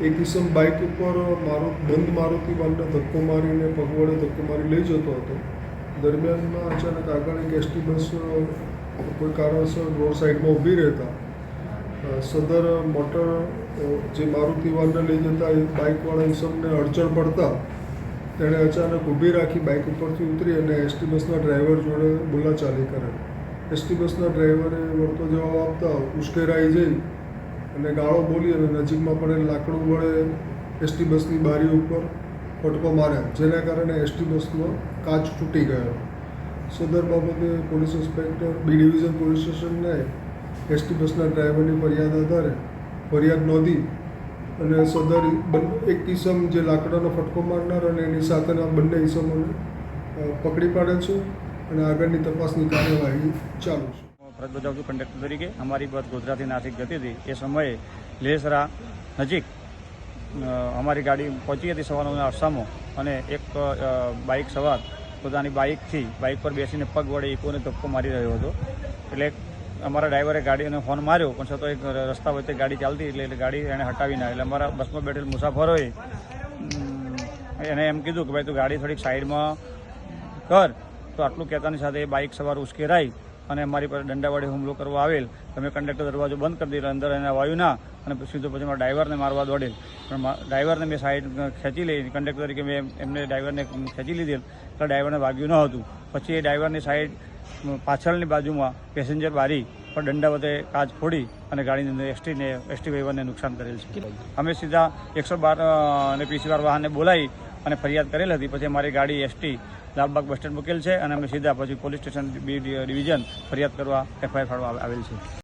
એક કિસમ બાઇક ઉપર મારો બંધ મારુતિ વાનને ધક્કો મારીને પગવડે ધક્કો મારી લઈ જતો હતો. દરમિયાનમાં અચાનક આગળ એક એસટી બસ કોઈ કારણસર રોડ સાઈડમાં ઊભી રહેતા. સદર મોટર જે મારુતિ વાનને લઈ જતા એ બાઇકવાળા ઇસમને અડચણ પડતા તેણે અચાનક ઊભી રાખી બાઇક ઉપરથી ઉતરી અને એસટી બસના ડ્રાઈવર જોડે બોલાચાલી કરે એસટી બસના ડ્રાઈવરે વળતો જવાબ આપતા ઉશ્કેરાઈ જઈ અને ગાળો બોલી અને નજીકમાં પડેલ લાકડું વડે એસટી બસની બારી ઉપર ફટકો માર્યા, જેના કારણે એસટી બસનો કાચ તૂટી ગયો. સદર બાબતે police inspector B division police સ્ટેશનને એસટી બસના ડ્રાઈવરની ફરિયાદ આધારે ફરિયાદ નોંધી અને સદર એક કિસમ જે લાકડાનો ફટકો મારનાર અને એની સાથેના બંને ઇસમોને પકડી પાડે છે અને આગળની તપાસની કાર્યવાહી ચાલુ છે. ફરજ બજાવતું કંડક્ટર તરીકે અમારી બસ ગોધરાથી નાસિક જતી હતી. એ સમયે લેસરા નજીક અમારી ગાડી પહોંચી હતી સવારના અરસામાં અને એક બાઇક સવાર પોતાની બાઇકથી, બાઇક પર બેસીને પગ વડે ઇકોને ધક્કો મારી રહ્યો હતો. એટલે અમારા ડ્રાઈવરે ગાડીને ફોન માર્યો, પણ છતાં એક રસ્તા વચ્ચે ગાડી ચાલતી એટલે ગાડી એણે હટાવી ના, એટલે અમારા બસમાં બેઠેલ મુસાફરોએ એને એમ કીધું કે ભાઈ તું ગાડી થોડીક સાઈડમાં કર, તો આટલું કહેતાની સાથે બાઇક સવાર ઉશ્કેરાઈ અને અમારી પર દંડાવાળી હુમલો કરવા આવેલ, તમે કંડક્ટર દરવાજો બંધ કરી દીધો, અંદર એને વાયુ ના અને સીધો પછી મારા ડ્રાઈવરને મારવા દોડેલ. પણ ડ્રાઈવરને મેં સાઈડ ખેંચી લઈ કંડક્ટર તરીકે મેં એમને ડ્રાઈવરને ખેંચી લીધેલ એટલે ડ્રાઈવરને વાગ્યું ન હતું. પછી એ ડ્રાઈવરની સાઈડ પાછળની બાજુમાં પેસેન્જર બારી, પર દંડા વડે કાચ ફોડી અને ગાડીની અંદર એસટીને એસટી ડ્રાઈવરને નુકસાન કરેલ છે. અમે સીધા એકસો બાર અને પીસીઆર વાહનને બોલાવી અને ફરિયાદ કરેલ હતી. પછી અમારી ગાડી એસટી લાલબાગ બસ સ્ટેન્ડ મૂકેલ છે અને અમે સીધા પછી પોલીસ સ્ટેશન બી ડિવિઝન ફરિયાદ કરવા, એફઆઈઆર ફાળવા આવેલ છે.